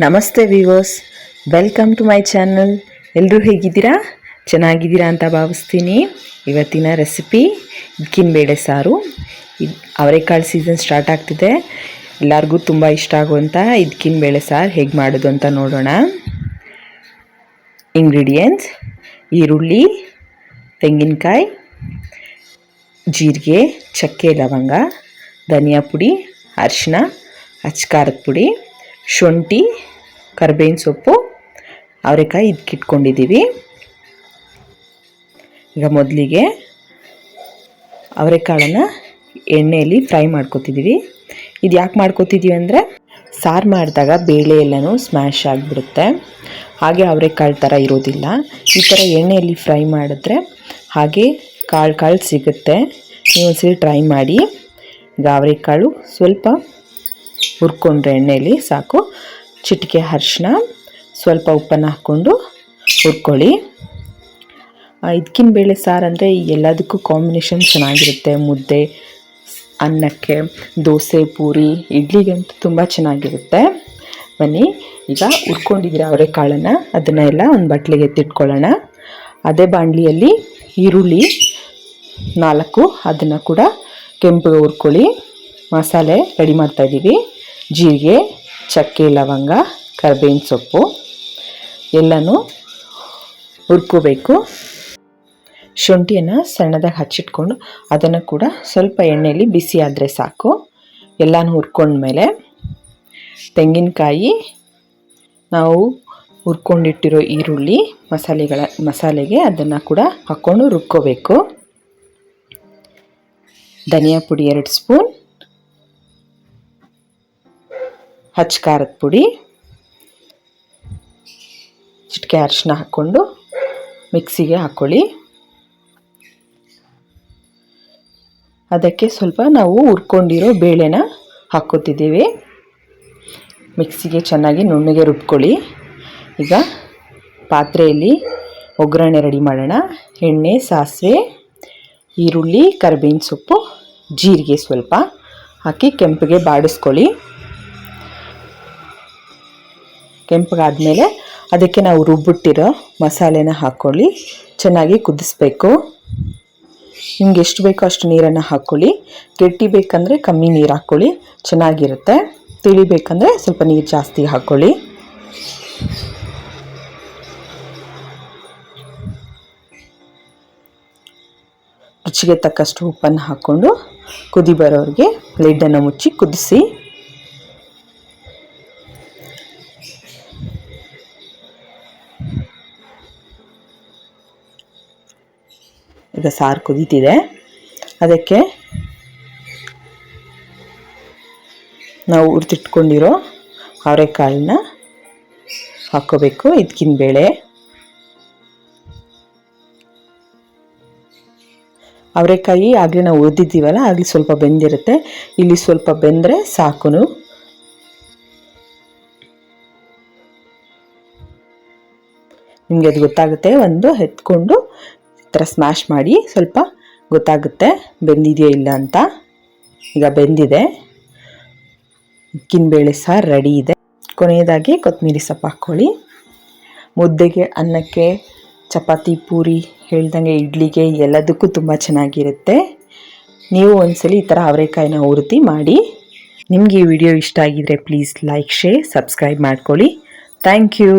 ನಮಸ್ತೆ viewers welcome to my channel ಎಲ್ಲರೂ ಹೇಗಿದ್ದೀರಾ? ಚೆನ್ನಾಗಿದ್ದೀರಾ ಅಂತ ಭಾವಿಸ್ತೀನಿ. ಇವತ್ತಿನ ರೆಸಿಪಿ ಬೇಳೆ ಸಾರು. ಇದು ಅವರೆಕಾಳು ಸೀಸನ್ ಸ್ಟಾರ್ಟ್ ಆಗ್ತಿದೆ. ಎಲ್ಲರಿಗೂ ತುಂಬ ಇಷ್ಟ ಆಗುವಂಥ ಬೇಳೆ ಸಾರು ಹೇಗೆ ಮಾಡೋದು ಅಂತ ನೋಡೋಣ. ಇಂಗ್ರೀಡಿಯೆಂಟ್ಸ್ ಈರುಳ್ಳಿ, ತೆಂಗಿನಕಾಯಿ, ಜೀರಿಗೆ, ಚಕ್ಕೆ, ಲವಂಗ, ಧನಿಯಾ ಪುಡಿ ಅರಿಶಿನ ಅಚ್ಕಾರದ ಪುಡಿ. ಶುಂಠಿ, ಕರ್ಬೇವಿನ ಸೊಪ್ಪು, ಅವರೆಕಾಯಿ ಇದಕ್ಕಿಟ್ಕೊಂಡಿದ್ದೀವಿ ಈಗ ಮೊದಲಿಗೆ ಅವರೆಕಾಳನ್ನು ಎಣ್ಣೆಯಲ್ಲಿ ಫ್ರೈ ಮಾಡ್ಕೋತಿದ್ದೀವಿ. ಇದು ಯಾಕೆ ಮಾಡ್ಕೋತಿದ್ದೀವಿ ಅಂದರೆ ಸಾರು ಮಾಡಿದಾಗ ಬೇಳೆ ಎಲ್ಲನೂ ಸ್ಮ್ಯಾಶ್ ಆಗಿಬಿಡುತ್ತೆ. ಹಾಗೆ ಅವರೆಕಾಳು ಥರ ಇರೋದಿಲ್ಲ. ಈ ಥರ ಎಣ್ಣೆಯಲ್ಲಿ ಫ್ರೈ ಮಾಡಿದ್ರೆ ಹಾಗೆ ಕಾಳು ಕಾಳು ಸಿಗುತ್ತೆ. ನೀವು ಒಂದ್ಸರಿ ಟ್ರೈ ಮಾಡಿ. ಈಗ ಅವರೆಕಾಳು ಸ್ವಲ್ಪ ಹುರ್ಕೊಂಡ್ರೆ ಎಣ್ಣೆಯಲ್ಲಿ ಸಾಕು. ಚಿಟಿಕೆ ಅರಿಶಿನ ಸ್ವಲ್ಪ ಉಪ್ಪನ್ನು ಹಾಕ್ಕೊಂಡು ಹುರ್ಕೊಳ್ಳಿ. ಇದಕ್ಕಿನ ಬೇಳೆ ಸಾರು ಅಂದರೆ ಎಲ್ಲದಕ್ಕೂ ಕಾಂಬಿನೇಷನ್ ಚೆನ್ನಾಗಿರುತ್ತೆ. ಮುದ್ದೆ, ಅನ್ನಕ್ಕೆ, ದೋಸೆ, ಪೂರಿ, ಇಡ್ಲಿಗಂತೂ ತುಂಬ ಚೆನ್ನಾಗಿರುತ್ತೆ. ಬನ್ನಿ, ಈಗ ಹುರ್ಕೊಂಡಿದ್ದೀರಾ ಅವರೆಕಾಳನ್ನು, ಅದನ್ನು ಎಲ್ಲ ಒಂದು ಬಟ್ಲಿಗೆ ಎತ್ತಿಟ್ಕೊಳ್ಳೋಣ. ಅದೇ ಬಾಣಲಿಯಲ್ಲಿ ಈರುಳ್ಳಿ ನಾಲ್ಕು, ಅದನ್ನು ಕೂಡ ಕೆಂಪಗೆ ಹುರ್ಕೊಳ್ಳಿ. ಮಸಾಲೆ ರೆಡಿ ಮಾಡ್ತಾಯಿದ್ದೀವಿ ಜೀರಿಗೆ, ಚಕ್ಕೆ, ಲವಂಗ, ಕರ್ಬೇವಿನ ಸೊಪ್ಪು, ಎಲ್ಲನೂ ಹುರ್ಕೋಬೇಕು. ಶುಂಠಿಯನ್ನು ಸಣ್ಣದಾಗಿ ಹಚ್ಚಿಟ್ಕೊಂಡು ಅದನ್ನು ಕೂಡ ಸ್ವಲ್ಪ ಎಣ್ಣೆಯಲ್ಲಿ ಬಿಸಿ ಆದರೆ ಸಾಕು. ಎಲ್ಲನೂ ಹುರ್ಕೊಂಡ್ಮೇಲೆ ತೆಂಗಿನಕಾಯಿ, ನಾವು ಹುರ್ಕೊಂಡಿಟ್ಟಿರೋ ಈರುಳ್ಳಿ ಮಸಾಲೆಗಳ, ಮಸಾಲೆಗೆ ಅದನ್ನು ಕೂಡ ಹಾಕ್ಕೊಂಡು ರುಬ್ಕೋಬೇಕು. ಧನಿಯಾ ಪುಡಿ ಎರಡು ಸ್ಪೂನ್. ಹಚ್ಚ ಖಾರದ ಪುಡಿ, ಚಿಟಿಕೆ ಅರಿಶಿನ ಹಾಕ್ಕೊಂಡು ಮಿಕ್ಸಿಗೆ ಹಾಕ್ಕೊಳ್ಳಿ ಅದಕ್ಕೆ ಸ್ವಲ್ಪ ನಾವು ಹುರ್ಕೊಂಡಿರೋ ಬೇಳೆನ ಹಾಕ್ಕೋತಿದ್ದೀವಿ. ಮಿಕ್ಸಿಗೆ ಚೆನ್ನಾಗಿ ನುಣ್ಣಗೆ ರುಬ್ಕೊಳ್ಳಿ. ಈಗ ಪಾತ್ರೆಯಲ್ಲಿ ಒಗ್ಗರಣೆ ರೆಡಿ ಮಾಡೋಣ. ಎಣ್ಣೆ, ಸಾಸಿವೆ, ಈರುಳ್ಳಿ, ಕರಿಬೇವಿನ ಸೊಪ್ಪು, ಜೀರಿಗೆ ಸ್ವಲ್ಪ ಹಾಕಿ ಕೆಂಪಿಗೆ ಬಾಡಿಸ್ಕೊಳ್ಳಿ. ಕೆಂಪಗಾದಮೇಲೆ ಅದಕ್ಕೆ ನಾವು ರುಬ್ಬಿಟ್ಟಿರೋ ಮಸಾಲೆನ ಹಾಕ್ಕೊಳ್ಳಿ ಚೆನ್ನಾಗಿ ಕುದಿಸ್ಬೇಕು. ನಿಮ್ಗೆ ಎಷ್ಟು ಬೇಕೋ ಅಷ್ಟು ನೀರನ್ನು ಹಾಕ್ಕೊಳ್ಳಿ ಗಟ್ಟಿ ಬೇಕಂದರೆ ಕಮ್ಮಿ ನೀರು ಹಾಕ್ಕೊಳ್ಳಿ ಚೆನ್ನಾಗಿರುತ್ತೆ. ತಿಳಿಬೇಕಂದ್ರೆ ಸ್ವಲ್ಪ ನೀರು ಜಾಸ್ತಿ ಹಾಕ್ಕೊಳ್ಳಿ ರುಚಿಗೆ ತಕ್ಕಷ್ಟು ಉಪ್ಪನ್ನು ಹಾಕ್ಕೊಂಡು ಕುದಿ ಬರೋರಿಗೆ ಲಿಡ್ಡನ್ನು ಮುಚ್ಚಿ ಕುದಿಸಿ. ಈಗ ಸಾರು ಕುದೀತಿದೆ. ಅದಕ್ಕೆ ನಾವು ಹುರಿದಿಟ್ಕೊಂಡಿರೋ ಅವರೆಕಾಳನ್ನ ಹಾಕ್ಕೋಬೇಕು. ಇದಕ್ಕಿನ ಬೇಳೆ. ಅವರೆಕಾಯಿ ಆಗಲೇ ನಾವು ಹುರಿದಿದ್ದೀವಲ್ಲ, ಆಗಲಿ ಸ್ವಲ್ಪ ಬೆಂದಿರುತ್ತೆ. ಇಲ್ಲಿ ಸ್ವಲ್ಪ ಬೆಂದರೆ ಸಾಕು ನಿಮಗೆ ಅದು ಗೊತ್ತಾಗುತ್ತೆ. ಒಂದು ಎತ್ಕೊಂಡು ಥರ ಸ್ಮ್ಯಾಶ್ ಮಾಡಿ ಸ್ವಲ್ಪ ಗೊತ್ತಾಗುತ್ತೆ, ಬೆಂದಿದೆಯೋ ಇಲ್ಲ ಅಂತ. ಈಗ ಬೆಂದಿದೆ. ಬೇಳೆ ಸಹ ರೆಡಿ ಇದೆ. ಕೊನೆಯದಾಗಿ ಕೊತ್ತಂಬರಿ ಸೊಪ್ಪು ಹಾಕ್ಕೊಳ್ಳಿ. ಮುದ್ದೆಗೆ ಅನ್ನಕ್ಕೆ ಚಪಾತಿ, ಪೂರಿ ಹೇಳ್ದಂಗೆ ಇಡ್ಲಿಗೆ ಎಲ್ಲದಕ್ಕೂ ತುಂಬ ಚೆನ್ನಾಗಿರುತ್ತೆ. ನೀವು ಒಂದ್ಸಲಿ ಈ ಥರ ಅವರೆಕಾಯಿನ ಹುರಿತಿ ಮಾಡಿ. ನಿಮಗೆ ಈ ವಿಡಿಯೋ ಇಷ್ಟ ಆಗಿದರೆ ಪ್ಲೀಸ್ ಲೈಕ್ ಶೇರ್ ಸಬ್ಸ್ಕ್ರೈಬ್ ಮಾಡ್ಕೊಳ್ಳಿ. Thank you